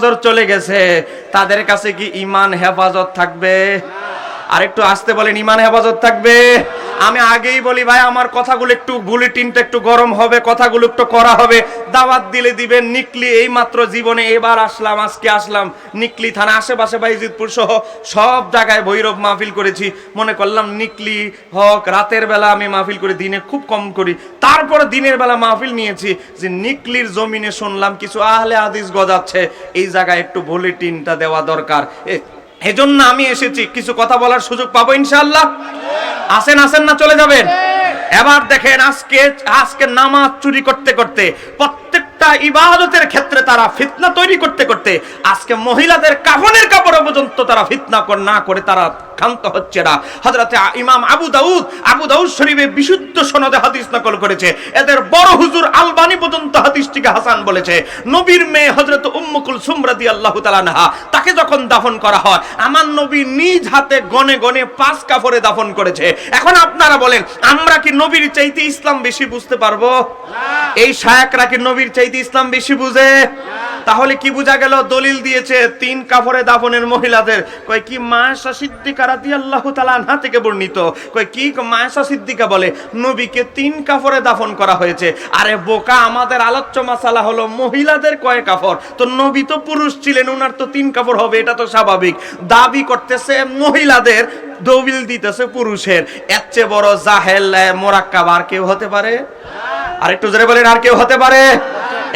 চলে গেছে। তাদের কাছে কি ইমান হেফাজত থাকবে? আর একটু আসতে বলেন, ইমান হেফাজত থাকবে। আমি আগেই বলি, ভাই, আমার কথাগুলো একটু, বুলেটিনটা একটু গরম হবে, কথাগুলো একটু করা হবে। দাওয়াত দিলে দিবেন, নিকলি এই মাত্র জীবনে এবার আসলাম, আজকে আসলাম। নিকলি থানা আশেপাশে বাইজিদপুর সহ সব জায়গায় ভৈরব মাহফিল করেছি। মনে করলাম, নিকলি হক, রাতের বেলা আমি মাহফিল করি, দিনে খুব কম করি। তারপরে দিনের বেলা মাহফিল নিয়েছি, যে নিকলির জমিনে শুনলাম, কিছু আহলে হাদিস গজাচ্ছে। এই জায়গায় একটু বুলেটিনটা দেওয়া দরকার। এজন্য আমি এসেছি। কিছু কথা বলার সুযোগ পাবো ইনশাল্লাহ আসেন আসেন না, চলে যাবেন। এবার দেখেন আজকে আজকে নামাজ চুরি করতে করতে প্রত্যেকটা ইবাদতের ক্ষেত্রে তারা ফিতনা তৈরি করতে করতে আজকে মহিলাদের কাফনের কাপড় পর্যন্ত তারা ফিতনা কর না করে তারা ক্ষান্ত হচ্ছে না। হযরতে ইমাম আবু দাউদ আবু দাউদ শরীফে বিশুদ্ধ সনদে হাদিস নকল করেছে। এদের বড় হুজুর আলবানি পর্যন্ত হাদিসটিকে হাসান বলেছে। নবীর মেয়ে হযরত উম্মু কুলসুম রাদিয়াল্লাহু তাআলা আনহা তাকে যখন দাফন করা হয় আমার নবী নিজ হাতে গনে গনে পাঁচ কাপড়ে দাফন করেছে। এখন আপনারা বলেন আমরা কি নবীর চাইতে ইসলাম বেশি বুঝতে পারব? এই শায়করা কি নবীর চাইতে ইসলাম বেশি বুঝে, তাহলে কি বোঝা গেল? দলিল দিয়েছে তিন কাপড়ে দাফনের মহিলাদের। কয়, কি মায়েশা সিদ্দিকা রাদিয়াল্লাহু তাআলা আনহা থেকে বর্ণিত? কয়, কি মায়েশা সিদ্দিকা বলে, নবীকে তিন কাপড়ে দাফন করা হয়েছে। আরে বোকা, আমাদের আলোচ্য মাসালা হলো মহিলাদের কয় কাপড় তো নবী তো পুরুষ ছিলেন ওনার তো তিন কাপড় হবে, এটা তো স্বাভাবিক। দাবি করতেছে মহিলাদের দবিল দিতেছে পুরুষের। এর চেয়ে বড় জাহেল মোরাক্কাব আর কেউ হতে পারে? আর একটু জোরে বলেন, আর কেউ হতে পারে?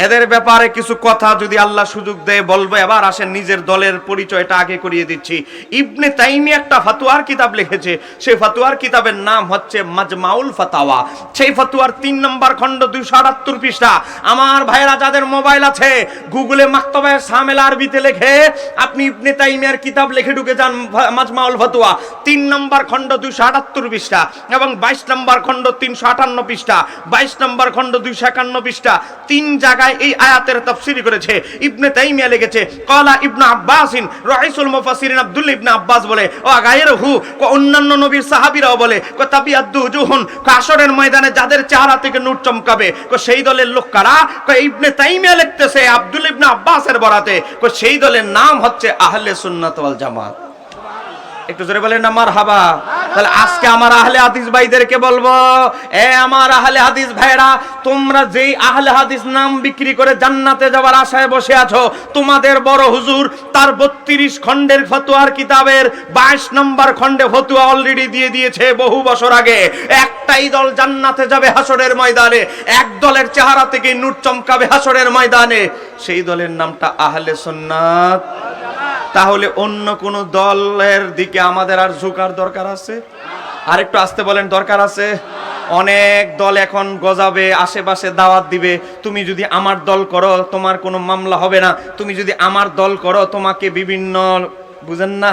এদের ব্যাপারে কিছু কথা যদি আল্লাহ সুযোগ দেয় বলব, এবার আসেন নিজের দলের পরিচয়টা আগে করিয়ে দিচ্ছি। ইবনে তাইমি একটা ফাতুয়ার কিতাব লিখেছে, সেই ফাতুয়ার কিতাবের নাম হচ্ছে মাজমাউল ফাতাওয়া। সেই ফাতুয়ার তিন নম্বর খণ্ড দুইশো আটাত্তর পৃষ্ঠা। আমার ভাইরা যাদের মোবাইল আছে, গুগলে মাক্তবায় সামেল আরবিতে লেখে আপনি ইবনে তাইমিয়ার কিতাব লিখে ঢুকে যান মাজমাউল ফাতুয়া। তিন নম্বর খণ্ড দুইশো আটাত্তর পৃষ্ঠা এবং বাইশ নম্বর খণ্ড তিনশো আটান্ন পৃষ্ঠা। বাইশ নম্বর খণ্ড দুইশো একান্ন পৃষ্ঠা। তিন জায়গায় এই আয়াতের তফসিরি করেছে। ইবনে তাইমিয়া লিখেছে, কলা ইবনে আব্বাসিন রাইসুল মুফাসসিরিন আব্দুল্লাহ ইবনে আব্বাস বলে, ও গায়রহু, কো অন্যান্য নবীর সাহাবীরাও বলে, কো তাবিয়াদ্দু জুহুন কো আসরের ময়দানে যাদের চেহারা থেকে নূর চমকাবে, কো সেই দলের লোক কারা? কো ইবনে তাইমিয়া লিখতেছে আব্দুল ইবনে আব্বাসের বরাতে, কো সেই দলের নাম হচ্ছে আহলে সুন্নাত ওয়াল জামাত। একটু জোরে বলেন আমার হাবা তাহলে আজকে আমার আহলে হাদিস ভাইদেরকে বলব, এ আমার আহলে হাদিস ভাইরা তোমরা যেই আহলে হাদিস নাম বিক্রি করে জান্নাতে যাওয়ার আশায় বসে আছো, তোমাদের বড় হুজুর তার বত্রিশ খণ্ডের ফতুয়ার কিতাবের বাইশ নম্বর খণ্ডে ফতুয়া অলরেডি দিয়ে দিয়েছে বহু বছর আগে। একটাই দল জান্নাতে যাবে হাসরের ময়দানে, এক দলের চেহারা থেকে নূর চমকাবে হাসরের ময়দানে। সেই দলের নামটা আহলে সুন্নাত। তাহলে অন্য কোন দলের দিকে আমাদের আর ঝুঁকার দরকার আছে? আর একটু আসতে বলেন, দরকার আছে? অনেক দল এখন গজাবে, আশেপাশে দাওয়াত দিবে। তুমি যদি আমার দল করো, তোমার কোনো মামলা হবে না। তুমি যদি আমার দল করো, তোমাকে বিভিন্ন বুঝেন না?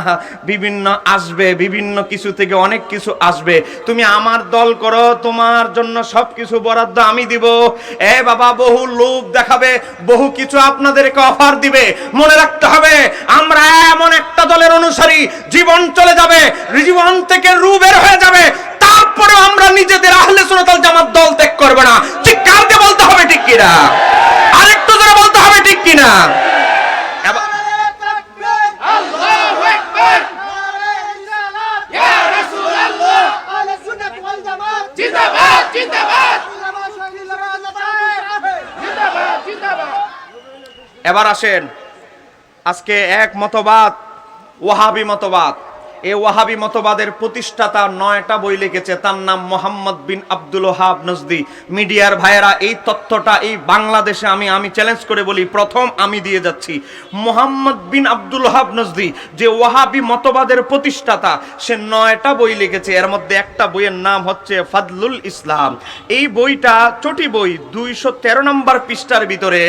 বিভিন্ন আসবে, বিভিন্ন কিছু থেকে অনেক কিছু আসবে। তুমি আমার দল করো, তোমার জন্য সব কিছু বরাদ্দ আমি দিব। এ বাবা, বহু লোভ দেখাবে, বহু কিছু আপনাদেরকে অফার দিবে। মনে রাখতে হবে, আমরা এমন একটা দলের অনুসারী, জীবন চলে যাবে, জীবন থেকে রু বের হয়ে যাবে। তারপরে আমরা নিজেদের আহলে সুন্নাত জামাত দল ত্যাগ করবে না। ঠিক কারকে বলতে হবে ঠিক কিনা? আরেকটু জোরে বলতে হবে ঠিক কিনা এবার আল্লাহু আকবার ইয়া রাসূলুল্লাহ আহলে সুন্নাত ওয়াল জামাত জিন্দাবাদ জিন্দাবাদ জিন্দাবাদ জিন্দাবাদ জিন্দাবাদ জিন্দাবাদ এবার আসেন। আজকে এক মতবাদ ওয়াহাবি মতবাদ। এই ওয়াহাবি মতবাদের প্রতিষ্ঠাতা নয়টা বই লিখেছে, তার নাম মোহাম্মদ বিন আব্দুল ওহাব নজদি। মিডিয়ার ভাইয়েরা, এই তথ্যটা, এই বাংলাদেশে আমি আমি চ্যালেঞ্জ করে বলি, প্রথম আমি দিয়ে যাচ্ছি। মোহাম্মদ বিন আব্দুল ওহাব নজদি যে ওয়াহাবি মতবাদের প্রতিষ্ঠাতা, সে নয়টা বই লিখেছে। এর মধ্যে একটা বইয়ের নাম হচ্ছে ফাদলুল ইসলাম। এই বইটা চটি বই, দুইশো তেরো নম্বর পৃষ্ঠার ভিতরে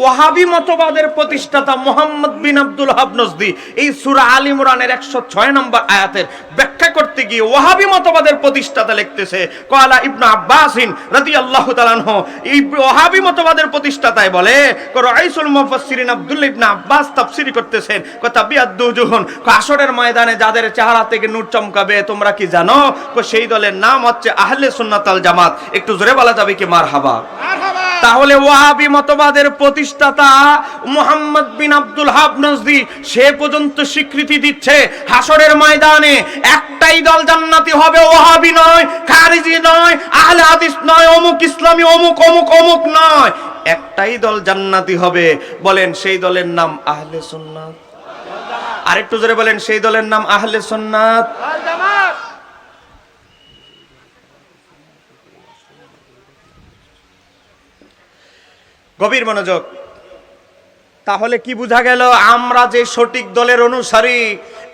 ওয়াহাবি মতবাদের প্রতিষ্ঠাতা মোহাম্মদ বিন আব্দুল ওহাব নজদি। এই সুরা আলী ইমরানের একশো ছয় নম্বর আয়াতের ব্যাখ্যা করতে গিয়ে ওয়াহাবি মতবাদের প্রতিষ্ঠাতা লিখতেছে কয়লা ইবনু আব্বাসিন রাদিয়াল্লাহু তাআলা আনহু। এই ওয়াহাবি মতবাদের প্রতিষ্ঠাতায় বলে রাইসুল মুফাসসিরিন আব্দুল্লাহ ইবনে আব্বাস তাফসীরি করতেছেন। ক তাবিয়াদ্দু জুহুন ক আসরের ময়দানে যাদের চেহারা থেকে নূর চমকাবে, তোমরা কি জানো? সেই দলের নাম হচ্ছে আহলে সুন্নাত আল জামাত। একটু জোরে বলা যাবে কি? মারহাবা। মারহাবা। তাহলে ওয়াহাবি মতবাদের প্রতিষ্ঠাতা মুহাম্মদ বিন আব্দুল হাব নজদি সে পর্যন্ত স্বীকৃতি দিচ্ছে হাসরের ময়দানে একটাই দল জান্নাতি হবে, ওয়াহাবি নয়, খারিজি নয়, আহলে হাদিস নয়, অমুক ইসলামী, অমুক অমুক অমুক নয়। একটাই দল জান্নাতি হবে, বলেন সেই দলের নাম আহলে সুন্নাত। আরেকটু জোরে বলেন, সেই দলের নাম আহলে সুন্নাত ওয়াল জামাত গভীর মনোযোগ। তাহলে কি বোঝা গেল, আমরা যে সঠিক দলের অনুসারী,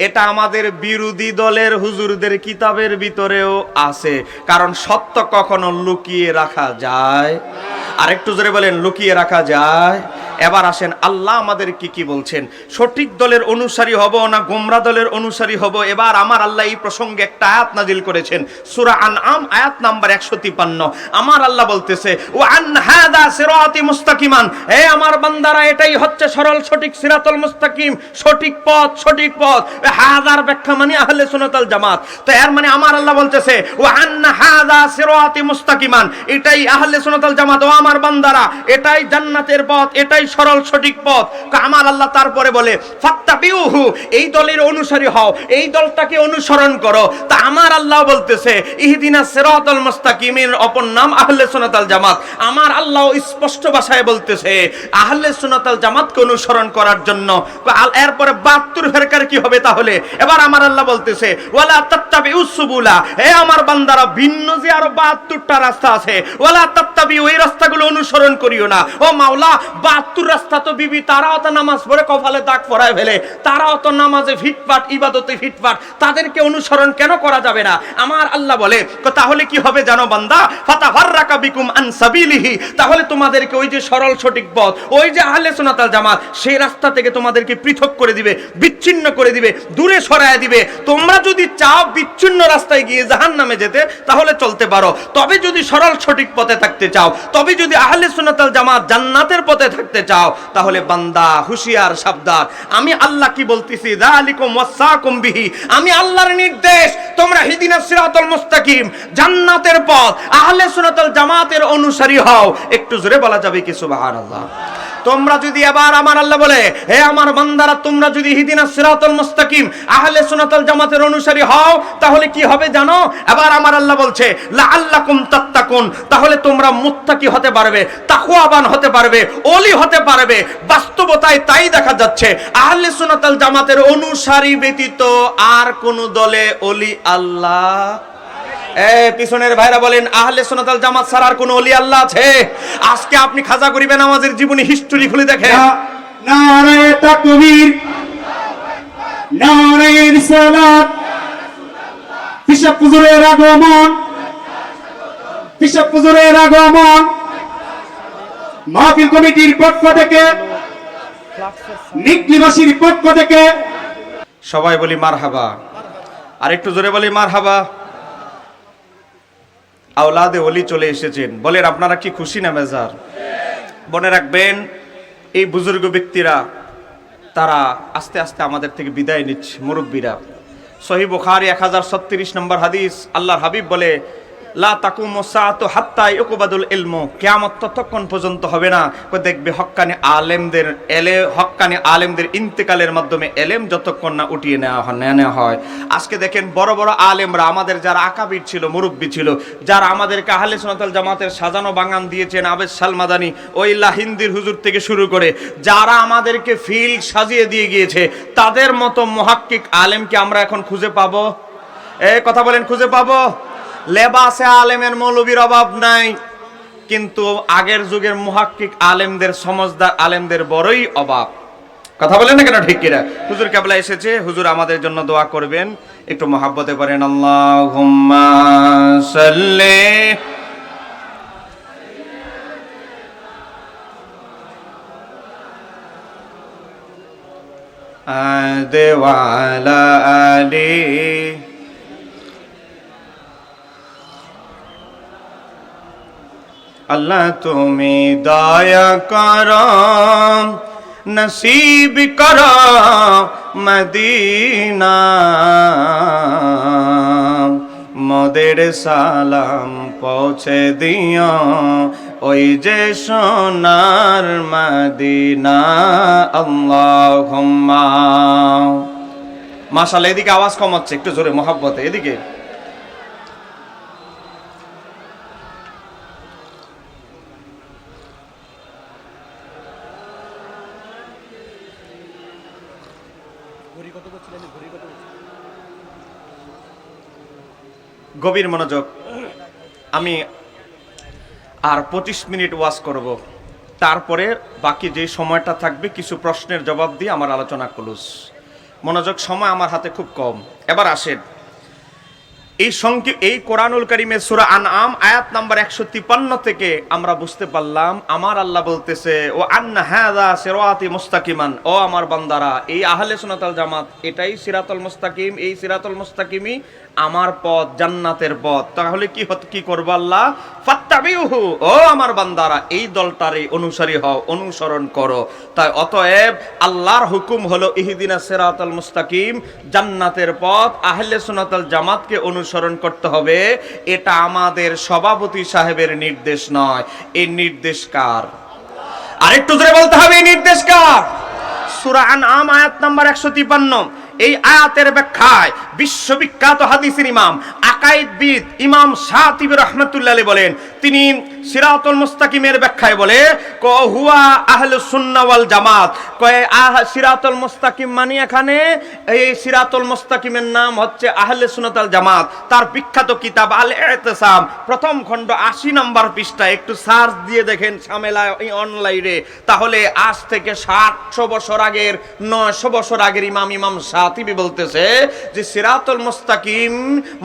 এটা আমাদের বিরোধী দলের হুজুরদের কিতাবের ভিতরেও আছে। কারণ সত্য কখনো লুকিয়ে রাখা যায় আর একটু জোরে বলেন, লুকিয়ে রাখা যায়। এবার আসেন, আল্লাহ আমাদের কি কি বলছেন? সঠিক দলের অনুসারী হব না গোমরা দলের অনুসারী হব? এবার আমার আল্লাহ এই প্রসঙ্গে একটা আয়াত নাজিল করেছেন, সূরা আনআম, আয়াত নাম্বার 153 আমার আল্লাহ বলতেছে ও আন হাদা সিরাতি মুস্তাকিমান। হে আমার বান্দারা, এটাই হচ্ছে সরল, সঠিক সিরাতুল মুস্তাকিম, সঠিক পথ সঠিক পথ। এ হাদার ব্যাখ্যা মানে আহলে সুন্নাতাল জামাত। তো এর মানে আমার আল্লাহ বলতেছে ও আন হাদা সিরাতি মুস্তাকিমান। এটাই আহলে সুন্নাতাল জামাত, ও আমার বান্দারা, এটাই জান্নাতের পথ, এটাই সরল সঠিক পথ। আমার আল্লাহ তারপরে বলে, ফাত্তাবিউহু, এই দলের অনুসারী হও, এই দলটাকে অনুসরণ করো। তা আমার আল্লাহ বলতেছে, ইহদিনা সিরাতাল মুস্তাকিমের অপর নাম আহলে সুন্নাতাল জামাত। আমার আল্লাহ স্পষ্ট ভাষায় বলতেছে, আহলে সুন্নাতাল জামাতকে অনুসরণ করার জন্য। এরপরে 72 ফেরকার কি হবে তাহলে? এবার আমার আল্লাহ বলতেছে, ওয়ালা তাত্তাবিউ সুবুলা হে আমার বান্দারা, ভিন্ন যে আরও 72টা রাস্তা আছে, ওয়ালা তাত্তাবিউ, এই রাস্তাগুলো অনুসরণ করিও না। ও মাওলা 72 রাস্তা তো বিবি, তারাও তো নামাজ পড়ে কপালে দাগ পরায় ফেলে। তারাও তো নামাজে ফিটফাট, ইবাদতে ফিটফাট। তাদেরকে অনুসরণ কেন করা যাবে না? আমার আল্লাহ বলে তাহলে কি হবে জানো বান্দা? ফাতাফাররাকা বিকুম আন সাবিলিহি। তাহলে তোমাদেরকে ওই যে সরল সঠিক পথ, ওই যে আহলে সুন্নাতাল জামাত, সেই রাস্তা থেকে তোমাদেরকে পৃথক করে দিবে, বিচ্ছিন্ন করে দিবে, দূরে সরায় দিবে। তোমরা যদি চাও বিচ্ছিন্ন রাস্তায় গিয়ে জাহান্নামে যেতে, তাহলে চলতে পারো। তবে যদি সরল সঠিক পথে থাকতে চাও, তবে যদি আহলে সুনাতাল জামাত জান্নাতের পথে থাকতে চাও, তাহলে বান্দা, হুশিয়ার, সাবধান। আমি আল্লাহ কি বলতেছি? যালিকুম ওয়াসাকুম বিহি। আমি আল্লাহর নির্দেশ, তোমরা হিদিনা সিরাতাল মুস্তাকিম, জান্নাতের পথ, আহলে সুনাতাল জামাতের অনুসারী হও। একটু জোরে বলা যাবে কি সুবহানাল্লাহ? তোমরা যদি আবার আমার আল্লাহ বলে হে আমার বান্দারা, তোমরা যদি হিদিনা সিরাতুল মুস্তাকিম, আহলে সুন্নাতুল জামাতের অনুসারী হও, তাহলে কি হবে জানো? আবার আমার আল্লাহ বলছে, লাআল্লাকুম তাত্তাকুন তাহলে তোমরা মুত্তাকি হতে পারবে তাকওয়াবান হতে পারবে, ওলি হতে পারবে। বাস্তবতায় তাই দেখা যাচ্ছে, আহলে সুন্নাতুল জামাতের অনুসারী ব্যতীত আর কোন দলে ওলি আল্লাহ পিছনের ভাইরা বলেন আহলে সোনাতাল জামাত ছাড়া আর কোন অলি আল্লাহ আছে? আজকে আপনি খাজা করিবেন আমাদের জীবনী হিস্টোরি খুলে দেখেন। নারে তাকবীর নারে রিসালাত পিসা পুজুরের আগমন পিসা পুজুরের আগমন মাহফিল কমিটির পক্ষ থেকে নিকলিবাসীর পক্ষ থেকে। সবাই বলি মারহাবা। আর একটু জোরে বলি মারহাবা। আওলাদে অলি চলে এসেছেন। বলেন, আপনারা কি খুশি না মেজার? মনে রাখবেন, এই বুজুর্গ ব্যক্তিরা, তারা আস্তে আস্তে আমাদের থেকে বিদায় নিচ্ছে, মুরব্বীরা। সহি বুখারি এক হাজার ছত্রিশ নম্বর হাদিস, আল্লাহর হাবিব বলে লা ততক্ষণ পর্যন্ত হবে না। দেখবে হক্কানি আলেমদের এলে হক্কানি আলেমদের ইন্তেকালের মাধ্যমে এলেম যতক্ষণ না উঠিয়ে নেওয়া হয় নেওয়া হয়। আজকে দেখেন বড় বড় আলেমরা, আমাদের যারা আকাবির ছিল, মুরব্বী ছিল, যারা আমাদেরকে আহলে সুন্নাতুল জামাতের সাজানো বাগান দিয়েছেন আবেদ সালমাদানি ওইলা হিন্দির হুজুর থেকে শুরু করে, যারা আমাদেরকে ফিল সাজিয়ে দিয়ে গিয়েছে, তাদের মতো মহাক্কিক আলেমকে আমরা এখন খুঁজে পাবো? এ কথা বলেন, খুঁজে পাবো? লেবাসে আলেমের মৌলবীর অভাব নাই, কিন্তু আগের যুগের মুহাক্কিক আলেমদের, সমজদার আলেমদের বড়ই অভাব। কথা বলেন না কেন ঠিক কিনা? হুজুর কেবলা এসেছে, হুজুর আমাদের জন্য দোয়া করবেন। একটু মহাব্বতে করেন আল্লাহুম্মা সাল্লি দেওয়ালা আলী আল্লাহ তুমি দয়া কর, নসিব কর মদিনা। মোদের সালাম পৌঁছে দিও ওই যে সোনার মাদিনা। আল্লাহুম্মা। মাশাআল্লাহ, এদিকে আওয়াজ কম হচ্ছে, একটু জোরে, মহাব্বতে, এদিকে। গভীর মনোযোগ। আমি আর পঁচিশ মিনিট ওয়াজ করব। তারপরে বাকি যে সময়টা থাকবে, কিছু প্রশ্নের জবাব দিয়ে আমার আলোচনা ক্লোজ মনোযোগ সময় আমার হাতে খুব কম। এবার আসেন। এই সংকি, এই কোরআনুল করিমের সুরা আন আম আয়াত নাম্বার একশো তিপান্ন থেকে আমরা বুঝতে পারলাম, আমার আল্লাহ বলতেছে, ও আন্না হাদা সিরাতি মুস্তাকিমান। ও আমার বান্দারা, এই আহলে সুনাতাল জামাত, এটাই সিরাতুল মুস্তাকিম, এই সিরাতুল মুস্তাকিমই আমার পথ জান্নাতের পথ। তাহলে কি হত, কি করব আল্লাহ? ফাত্তাবিউহু। ও আমার বান্দারা, এই দলটারে অনুসারী হও, অনুসরণ করো। তাই অতএব আল্লাহর হুকুম হলো, ইহিদিনা সিরাতুল মুস্তাকিম, জান্নাতের পথ, আহলে সুনাতাল জামাতকে অনুসরণ করতে হবে। এটা আমাদের সভাপতি সাহেবের নির্দেশ নয়। এই নির্দেশ কার? আরেকটু ধরে বলতে হবে, এই নির্দেশ কার? সূরা আনআম, আয়াত নাম্বার 153 এই আয়াতের ব্যাখ্যায় বিশ্ববিখ্যাত হাদিসের ইমাম আকাইদবিদ ইমাম শাতিব রহমতুল্লাহ বলেন তিনি সিরাতুল মুস্তাকিমের ব্যাখ্যায় বলে, ক, হুয়া আহলুস সুন্নাহ ওয়াল জামাত। কয় আহ, সিরাতুল মুস্তাকিম মানে এখানে এই সিরাতুল মুস্তাকিমের নাম হচ্ছে আহলে সুন্নাত আল জামাত। তার বিখ্যাত কিতাব আল ইতিসাম প্রথম খণ্ড 80 নম্বর পৃষ্ঠা, একটু সার্চ দিয়ে দেখেন ঝামেলা এই অনলাইনে। তাহলে আজ থেকে 700 বছর আগের 900 বছর আগের ইমাম ইমাম শাতিবি বলতেছে যে, সিরাতুল মুস্তাকিম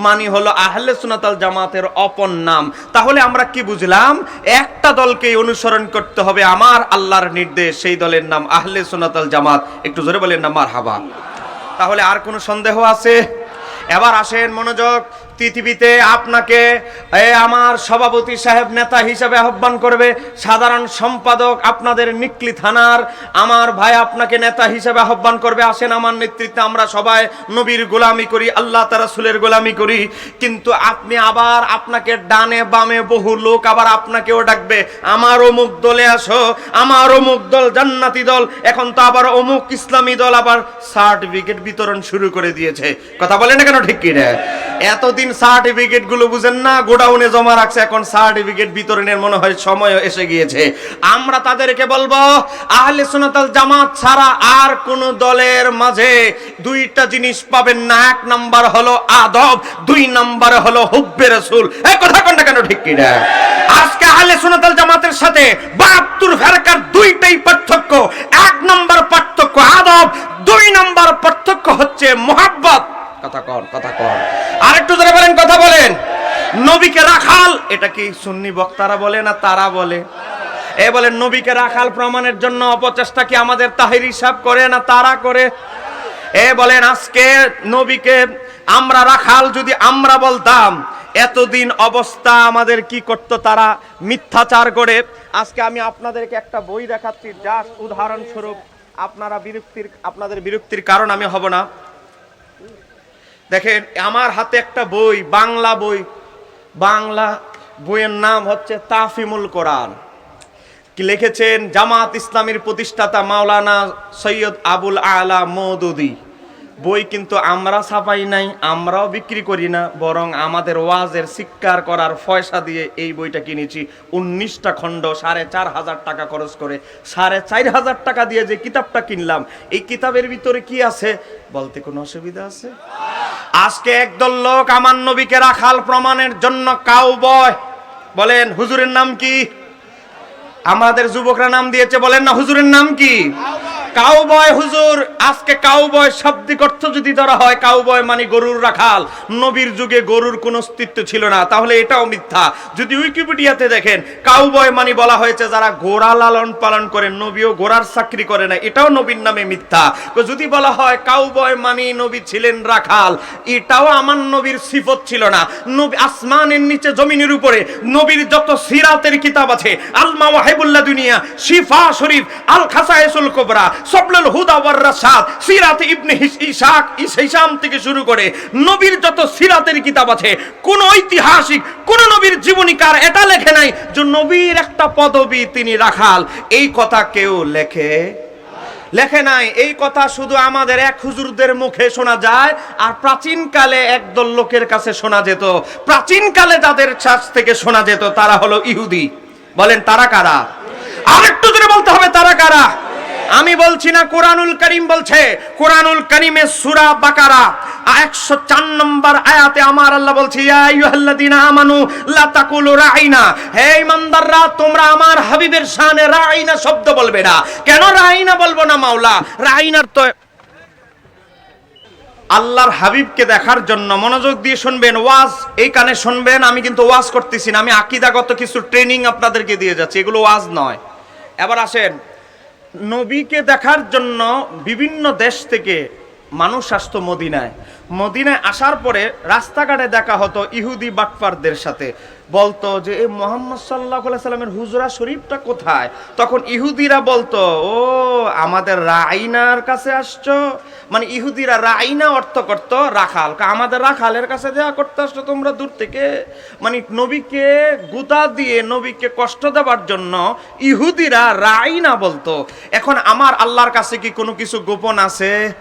মানে হলো আহলে সুন্নাত আল জামাতের অপর নাম। তাহলে আমরা কি বুঝলাম? একটা দলকে অনুসরণ করতে হবে। আমার আল্লাহর নির্দেশ, সেই দলের নাম আহলে সোনাতাল জামাত। একটু জোরে বলেন না, মারহাবা। তাহলে আর কোনো সন্দেহ আছে? এবার আসেন মনোযোগ পৃথিবীতে আপনাকে আমার সভাপতি সাহেব নেতা হিসেবে আহ্বান করবে। সাধারণ সম্পাদক আপনাদের নিকলি থানার আমার ভাই আপনাকে নেতা হিসেবে আহ্বান করবে। আসেন আমার নেতৃত্বে আমরা সবাই নবীর গোলামি করি, আল্লাহ তারা সুলের গোলামি করি। কিন্তু আপনি আবার আপনাকে ডানে বামে বহু লোক আবার আপনাকেও ডাকবে। আমার অমুক দলে আসো, আমার অমুক দল জান্নাতি দল, এখন তো আবার অমুক ইসলামী দল আবার সার্টিফিকেট বিতরণ শুরু করে দিয়েছে। কথা বলে না কেন ঠিক কি না এতদিন সার্টিফিকেটগুলো বুঝেন না, গোডাউনে জমা রাখছে, এখন সার্টিফিকেট বিতরণের মনে হয় সময় এসে গিয়েছে। আমরা তাদেরকে বলব, আহলে সুনাতাল জামাত ছাড়া আর কোন দলের মাঝে দুইটা জিনিস পাবেন না। এক নাম্বার হলো আদব, দুই নাম্বার হলো হুব্বে রাসূল। এই কথা কোন না কেন, ঠিক কি না? আজকে আহলে সুনাতাল জামাতের সাথে 72 ফেরকার দুইটাই পার্থক্য। এক নাম্বার পার্থক্য আদব, দুই নাম্বার পার্থক্য হচ্ছে মোহাব্বত। কথা কন কথা কন। আরেকটু ধরে বলেন, কথা বলেন। নবীকে রাখাল, এটা কি সুন্নি বক্তারা বলে না তারা বলে? এ বলেন নবীকে রাখাল প্রমাণের জন্য অপচেষ্টা কি আমাদের তাহির হিসাব করে না তারা করে? এ বলেন, আজকে নবীকে আমরা রাখাল যদি আমরা বলতাম, এতদিন অবস্থা আমাদের কি করতো তারা? মিথ্যাচার করে। আজকে আমি আপনাদেরকে একটা বই দেখাচ্ছি, জাস্ট উদাহরণস্বরূপ। আপনারা বিরক্তির, আপনাদের বিরক্তির কারণ আমি হব না। দেখেন, আমার হাতে একটা বই, বাংলা বই। বাংলা বইয়ের নাম হচ্ছে তাফিমুল কোরআন। লিখেছেন? জামাত ইসলামের প্রতিষ্ঠাতা মাওলানা সৈয়দ আবুল আলা মৌদুদি। বই কিন্তু আমরা ছাপাই নাই, আমরাও বিক্রি করি না, বরং আমাদের ওয়াজের শিক্ষার করার পয়সা দিয়ে এই বইটা কিনেছি। উনিশটা খণ্ড সাড়ে চার হাজার টাকা খরচ করে। সাড়ে চার হাজার টাকা দিয়ে যে কিতাবটা কিনলাম, এই কিতাবের ভিতরে কি আছে? বলতে কোনো অসুবিধা আছে? আজকে একদল লোক আমার নবীকে রাখাল প্রমাণের জন্য কাউ বয় বলেন, হুজুরের নাম কি? আমাদের যুবকরা নাম দিয়েছে, বলেন না, হুজুরের নাম কি? কাউবয় হুজুর, আজকে কাউবয় শাব্দিক অর্থ যদি ধরা হয়, কাউবয় মানে গরুর রাখাল। নবীর যুগে গরুর কোনো অস্তিত্ব ছিল না, তাহলে এটাও মিথ্যা। যদি উইকিপিডিয়াতে দেখেন, কাউবয় মানে বলা হয়েছে যারা ঘোড়া লালন পালন করে, নবীও ঘোড়ার চাকরি করে না, এটাও নবীর নামে মিথ্যা। যদি বলা হয় কাউবয় মানে নবী ছিলেন রাখাল, এটাও আমার নবীর সিফত ছিল না। নবী আসমানের নিচে জমিনের উপরে নবীর যত সিরাতের কিতাব আছে আলমা ওয়াহিবুল্লাহ দুনিয়া শিফা শরীফ, আল খাসায়েসুল কোবরা সবলুল হুদা ওয়ার রাসাদ, সিরাত ইবনে ইসাক ইস- হিসাম থেকে শুরু করে নবীর যত সিরাতের কিতাব আছে, কোন ঐতিহাসিক, কোন নবীর জীবনীকার এটা লেখে নাই যে নবীর একটা পদবী তিনি রাখাল। এই কথা কেউ লেখে? লেখে নাই। এই কথা শুধু আমাদের এক হুজুরদের মুখে শোনা যায়, আর প্রাচীনকালে একদল লোকের কাছে শোনা যেত। প্রাচীনকালে যাদের কাছ থেকে শোনা যেত, তারা হলো ইহুদি। বলেন, তারা কারা? আরেকটু জোরে বলতে হবে, তারা কারা? আমি বলছি না কোরআনুল করিম বলছে, কোরআনুল করিমে সুরা বাকারা। একশো চার নম্বর আয়াতে আমার আল্লাহ বলছে আমানু, লা তাকুলু রাইনা। হে ইমানদাররা, তোমরা আমার হাবিবের শানে রাইনা শব্দ বলবে না। কেন রাইনা বলব না, মাওলা? রাইনার তো আল্লাহর হাবিবকে দেখার জন্য মনোযোগ দিয়ে শুনবেন, ওয়াজ এই কানে শুনবেন, আমি কিন্তু ওয়াজ করতেছি না, আমি আকিদাগত কিছু ট্রেনিং আপনাদেরকে দিয়ে যাচ্ছি, এগুলো ওয়াজ নয়। এবার আসেন নবীকে দেখার জন্য বিভিন্ন দেশ থেকে মানুষ আসতো মদিনায়। মদিনায় আসার পরে রাস্তাঘাটে দেখা হতো ইহুদি বাটপারদের সাথে। বলতো যে এই মোহাম্মদ সাল্লাহ সাল্লামের হুজরা শরীফটা কোথায়? তখন ইহুদিরা বলতো, ও, আমাদের রাইনার কাছে আসছো। মানে ইহুদিরা রাইনা অর্থ করত রাখাল। আমাদের রাখালের কাছে দেওয়া করতে আসছো তোমরা দূর থেকে। মানে নবীকে গুতা দিয়ে নবীকে কষ্ট দেওয়ার জন্য ইহুদিরা রাইনা বলতো। এখন আমার আল্লাহর কাছে কি কোনো কিছু গোপন আছে?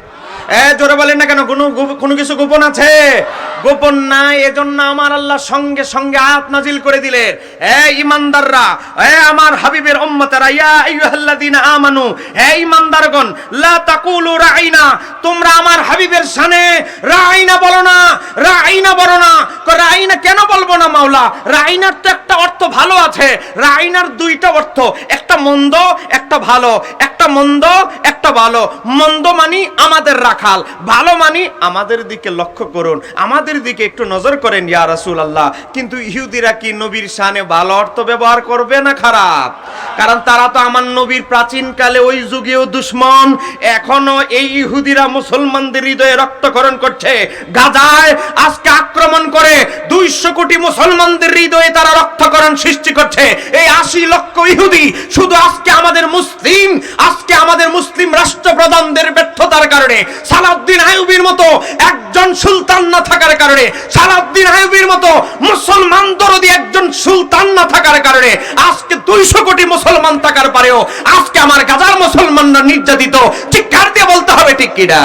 এ, জোরে বলেন না কেন, কোনো কোনো কিছু গোপন আছে? গোপন নাই, এজন্য আমার আল্লাহ সঙ্গে সঙ্গে আয়াত নাজিল করে দিলেন। এ, ইমানদাররা, এ, আমার হাবিবের উম্মতেরা, ইয়া আইয়ুহাল্লাযীনা আমানু, হে ইমানদারগণ, লা তাকুলু রাইনা, তোমরা আমার হাবিবের শানে রাইনা বলো না, রাইনা বলো না। রাইনা কেন বলব না মাওলা? রাইনার তো একটা অর্থ ভালো আছে। রাইনার দুইটা অর্থ, একটা মন্দ, একটা ভালো। একটা মন্দ, একটা ভালো। মন্দ মানি আমাদের রাখাল, ভালো মানি আমাদের দিকে লক্ষ্য করুন। আমাদের দিকে একটু নজর করেন ইয়া রাসূল আল্লাহ কিন্তু ইহুদিরা কি নবীর শানে ভালো অর্থ ব্যবহার করবে না খারাপ? কারণ তারা তো আমার নবীর প্রাচীন কালে ওই যুগেও দুশ্মন। এখনও এই ইহুদিরা মুসলমানদের হৃদয়ে রক্তকরণ করছে। গাজায় আজকে আক্রমণ করে দুইশো কোটি মুসলমানদের হৃদয়ে তারা রক্তকরণ সৃষ্টি করছে। এই লক্ষ ইহুদি, শুধু আজকে আমাদের মুসলিম, আজকে আমাদের মুসলিম রাষ্ট্রপ্রধানদের ব্যর্থতার কারণে, সালাউদ্দিন আইয়ুবির মতো একজন সুলতান না থাকার কারণে, সালাউদ্দিন আইয়ুবির মতো মুসলমান দরদি একজন সুলতান না থাকার কারণে, আজকে দুইশো কোটি মুসলমান থাকার পরেও, আজকে আমার গাজার মুসলমানরা নির্যাতিত। চিৎকার দিয়ে বলতে হবে, ঠিক কিনা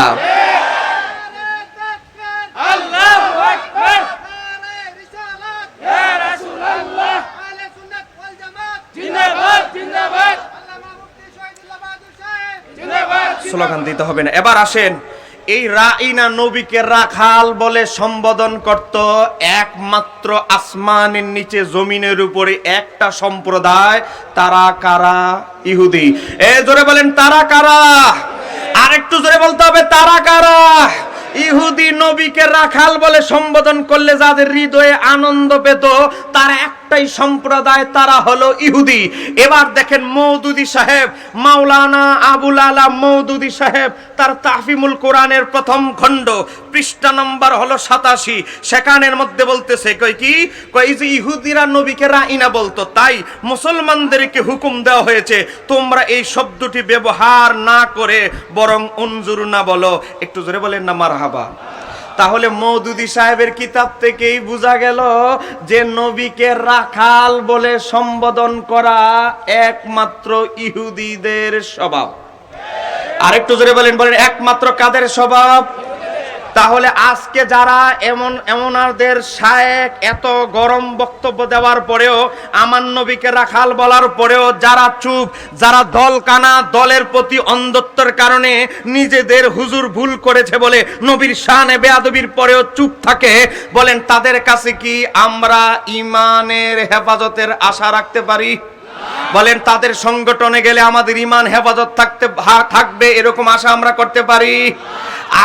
আল্লাহু আকবার নারে রিসালাত ইয়া রাসূলুল্লাহ আহলে সুন্নাত ওয়াল জামাত জিন্দাবাদ জিন্দাবাদ আল্লামা মুফতি শহীদুল্লাহ বাহাদুর সাহেব জিন্দাবাদ স্লোগান দিতে হবে না। এবার আসেন, এই রাইনা নবীকে রাখাল বলে সম্বোধন করত একমাত্র আসমানের নিচে জমিনের উপরে একটা সম্প্রদায়, তারা কারা? ইহুদি। এ জোরে বলেন, তারা কারা? আরেকটু জোরে বলতে হবে, তারা কারা? ইহুদি নবীকে রাখাল বলে সম্বোধন করলে যাদের হৃদয়ে আনন্দ পেত, তার একটাই সম্প্রদায় তারা হলো ইহুদি। এবার দেখেন মৌদুদি সাহেব, মাওলানা আবুল আলা মৌদুদি সাহেব, তার তাহফিমুল কোরআনের প্রথম খণ্ড, পৃষ্ঠা নম্বর হলো সাতাশি। সেখানের মধ্যে বলতেছে, কই কি? কই যে ইহুদিরা নবীকে রাইনা বলতো, তাই মুসলমানদেরকে হুকুম দেওয়া হয়েছে, তোমরা এই শব্দটি ব্যবহার না করে বরং অঞ্জুর না বলো। একটু জোরে বলেন না, মারহাবা। তাহলে মৌদুদি সাহেবের কিতাব থেকেই বোঝা গেল যে নবীকে রাখাল বলে সম্বোধন করা একমাত্র ইহুদিদের স্বভাব। আরেকটু জোরে বলেন বলেন, একমাত্র কাদের স্বভাব? তাহলে আজকে যারা এমন, এমনারদের শায়েক এত গরম বক্তব্য দেওয়ার পরেও, আমার নবীকে রাখাল বলার পরেও যারা চুপ, যারা দল কানা, দলের প্রতি অন্ধত্বর কারণে নিজেদের হুজুর ভুল করেছে বলে নবীর শানে বেয়াদবির পরেও চুপ থাকে, বলেন তাদের কাছে কি আমরা ইমানের হেফাজতের আশা রাখতে পারি? বলেন, তাদের সংগঠনে গেলে আমাদের ইমান হেফাজত থাকতে থাকবে, এরকম আশা আমরা করতে পারি।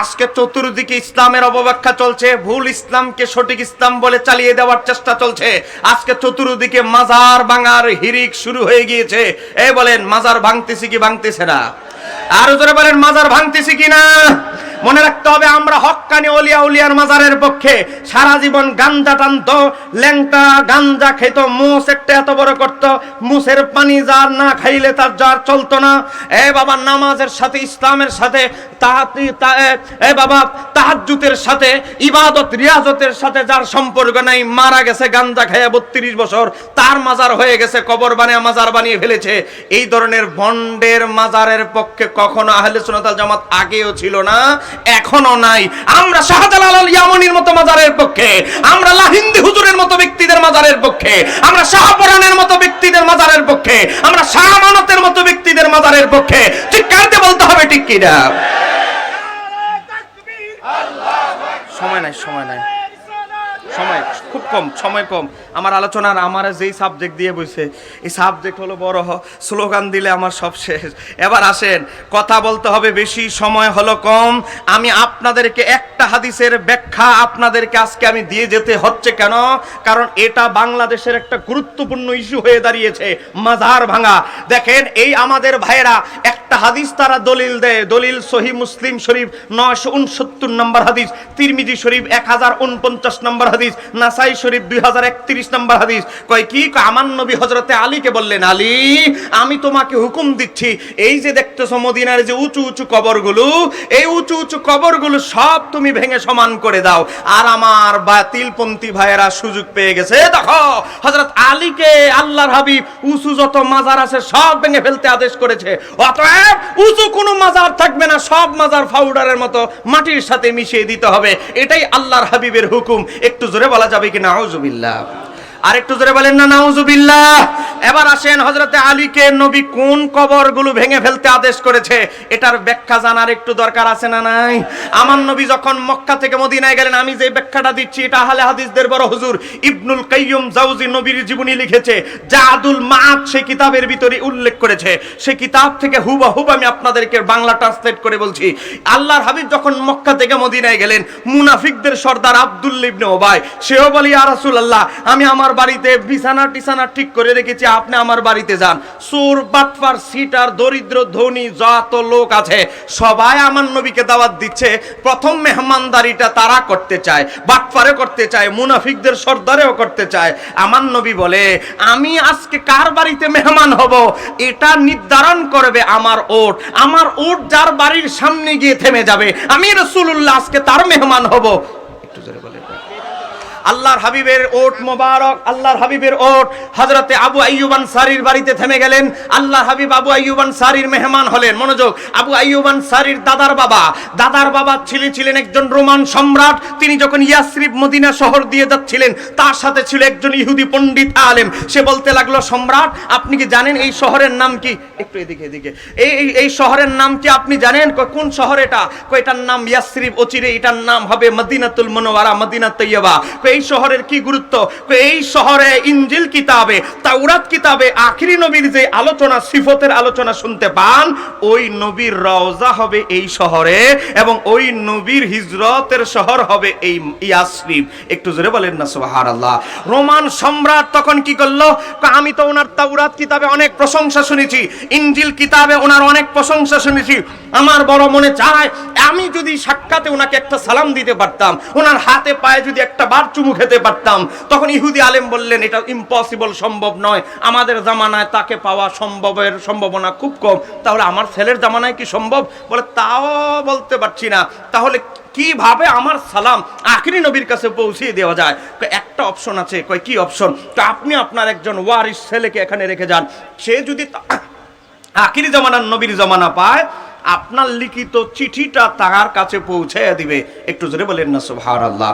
আজকে চতুর্দিকে ইসলামের অপব্যাখ্যা চলছে, ভুল ইসলামকে সঠিক ইসলাম বলে চালিয়ে দেওয়ার চেষ্টা চলছে। আজকে চতুর্দিকে মাজার ভাঙার হিরিক শুরু হয়ে গিয়েছে। এই বলেন, মাজার ভাঙতেছি কি ভাঙতেছে না? আরও জোরে বলেন, মাজার ভাঙতেছি কি না? মনে রাখতে হবে, আমরা হক্কানি অলিয়া উলিয়ার মাজারের পক্ষে সারা জীবন গাঞ্জা টানতো, ল্যাংটা গাঞ্জা খেত মুস একটা এত বড় করত মুসের পানি যার না খাইলে তার জ্বর চলতো না। এ বাবা, নামাজের সাথে, ইসলামের সাথে এ- বাবা তাহাজ্জুতের সাথে, ইবাদত, রিয়াজতের সাথে যার সম্পর্ক নাই, মারা গেছে, গাঞ্জা খাইয়া বত্রিশ বছর, তার মাজার হয়ে গেছে, কবর বানিয়ে মাজার বানিয়ে ফেলেছে। এই ধরনের ভন্ডের মাজারের পক্ষে কখনো আহলে সুন্নাত জামাত আগেও ছিল না। এখনও নাই। আমরা শাহজালাল আল ইয়ামনির মতো মাজারের পক্ষে আমরা লাহিন্দি হুজুরের মতো ব্যক্তিদের মাজারের পক্ষে আমরা শাহপরানের মতো ব্যক্তিদের মাজারের পক্ষে আমরা শাহ আমানতের মতো ব্যক্তিদের মাজারের পক্ষে। চিৎকারতে কারতে বলতে হবে ঠিক কিনা? সময় নাই সময় নাই। সময়, খুব কম, সময় কম। আমার আলোচনার আমার যেই সাবজেক্ট দিয়ে বইছে, এই সাবজেক্ট হলো বড় স্লোগান দিলে আমার সব শেষ। এবার আসেন, কথা বলতে হবে বেশি, সময় হলো কম। আমি আপনাদেরকে একটা হাদিসের ব্যাখ্যা আপনাদেরকে আজকে আমি দিয়ে যেতে হচ্ছে কেন? কারণ এটা বাংলাদেশের একটা গুরুত্বপূর্ণ ইস্যু হয়ে দাঁড়িয়েছে, মাজার ভাঙা। দেখেন, এই আমাদের ভাইয়েরা একটা হাদিস তারা দলিল দেয়। দলিল সহি মুসলিম শরীফ নয়শো উনসত্তর নম্বর হাদিস, তিরমিজি শরীফ এক হাজার উনপঞ্চাশ নম্বর হাদিস। নাসাই শরীফ দুই হাজার একত্রিশ নম্বর হাদিস। কয় কি? আমার নবী হজরতে আলীকে বললেন, আলী, আমি তোমাকে হুকুম দিচ্ছি, এই যে দেখতেছো মদিনার যে উঁচু উঁচু কবরগুলো, এই উঁচু উঁচু কবরগুলো সব তুমি ভেঙে সমান করে দাও। আর আমার বাতিলপন্থী ভাইয়েরা সুযোগ পেয়ে গেছে। দেখো হজরত আলীকে আল্লাহর হাবিব উঁচু যত মাজার আছে সব ভেঙে ফেলতে আদেশ করেছে। অতএব উঁচু কোনো মাজার থাকবে না, সব মাজার ফাউডারের মতো মাটির সাথে মিশিয়ে দিতে হবে। এটাই আল্লাহর হাবিবের হুকুম। একটু জোরে বলা যাবে কি নাউজুবিল্লাহ আর একটু জোরে বলেন না, নাউজুবিল্লাহ। এবার আসেন হজরতে আলীকে নবী কোন কবরগুলো ভেঙে ফেলতে আদেশ করেছে, এটার ব্যাখ্যা জানার একটু দরকার আছে না নাই? আমার নবী যখন মক্কা থেকে মদিনায় গেলেন, আমি যে ব্যাখ্যাটা দিচ্ছি, এটা আহলে হাদিসদের বড় হুজুর ইবনুল কাইয়ুম জাউজি নবীর জীবনী লিখেছে জাদুল মাত সেই কিতাবের ভিতরে উল্লেখ করেছে। সেই কিতাব থেকে হুবাহুব আমি আপনাদেরকে বাংলা ট্রান্সলেট করে বলছি। আল্লাহর হাবিব যখন মক্কা থেকে মদিনায় গেলেন, মুনাফিকদের সর্দার আব্দুল ইবনে ওবাই, সেও বলি, ইয়া রাসূলুল্লাহ, আমি আমার বাড়িতে বিছানা টিছানা ঠিক করে রেখেছি, আপনি আমার বাড়িতে যান। সুর, বাটফার, সিটার, দরিদ্র, ধনী যত লোক আছে, সবাই আমার নবীকে দাওয়াত দিচ্ছে। প্রথম মেহমানদারিটা তারা করতে চায় বাটফারে করতে চায়, মুনাফিকদের সর্দারেও করতে চায়। আমার নবী বলে, আমি আজকে কার বাড়িতে মেহমান হব? এটা নির্ধারণ করবে আমার ওট। আমার ওট যার বাড়ির সামনে গিয়ে থেমে যাবে। আমি রসুল্লাহ আজকে তার মেহমান হব। একটু জোরে আল্লাহর হাবিবের ওট মোবারক আল্লাহর হাবিবের ওট। হজরতে আবু আইয়ুবান সারির বাড়িতে থেমে গেলেন। আল্লাহর হাবিব আবু আইয়ুবান সারির মেহমান হলেন। মনোযোগ আবু আইয়ুবান সারির দাদার বাবা। দাদার বাবা ছিলেন ছিলেন একজন রোমান সম্রাট। তিনি যখন ইয়াসরিব মদিনা শহর দিয়ে যাচ্ছিলেন তার সাথে ছিল একজন ইহুদি পণ্ডিত আলেম। সে বলতে লাগল সম্রাট আপনি কি জানেন এই শহরের নাম কি? একটু এদিকে এদিকে। এই এই- শহরের নাম কি আপনি জানেন? কোন শহর এটা? কয়, এটার নাম ইয়াসরিব অচিরে এটার নাম হবে মদিনাতুল মনোয়ারা মদিনা তৈয়বা। এই শহরের কি গুরুত্ব? এই শহরে ইঞ্জিল কিতাবে, তাওরাত কিতাবে, আখিরি নবীর যে আলোচনা, সিফতের আলোচনা শুনতে পান, ওই নবীর রওজা হবে এই শহরে এবং ওই নবীর হিজরতের শহর হবে এই ইয়াসরিব। একটু জোরে বলেন না, সুবহানাল্লাহ। রোমান সম্রাট তখন কি করল? আমি তো ওনার তাওরাত কিতাবে অনেক প্রশংসা শুনেছি ইঞ্জিল কিতাবে ওনার অনেক প্রশংসা শুনেছি। আমার বড় মনে চায়, আমি যদি সাক্ষাতে ওনাকে একটা সালাম দিতে পারতাম, ওনার হাতে পায়ে যদি একটা বার চুমু খেতে পারতাম। তখন ইহুদি আলেম বললেন, এটা ইম্পসিবল সম্ভব নয়। আমাদের জামানায় তাকে পাওয়া সম্ভবের সম্ভাবনা খুব কম। তাহলে আমার ছেলের জামানায় কি সম্ভব? বলে, তাও বলতে পারছি না। তাহলে কীভাবে আমার সালাম আখরি নবীর কাছে পৌঁছিয়ে দেওয়া যায়? একটা অপশন আছে। কয়, কি অপশন? তো আপনি আপনার একজন ওয়ারিস ছেলেকে এখানে রেখে যান। সে যদি আখিরি জামানার নবীর জামানা পায়, আপনার লিখিত চিঠিটা তার কাছে পৌঁছে দিবে। একটু জোরে বলেন না, সুবহানাল্লাহ।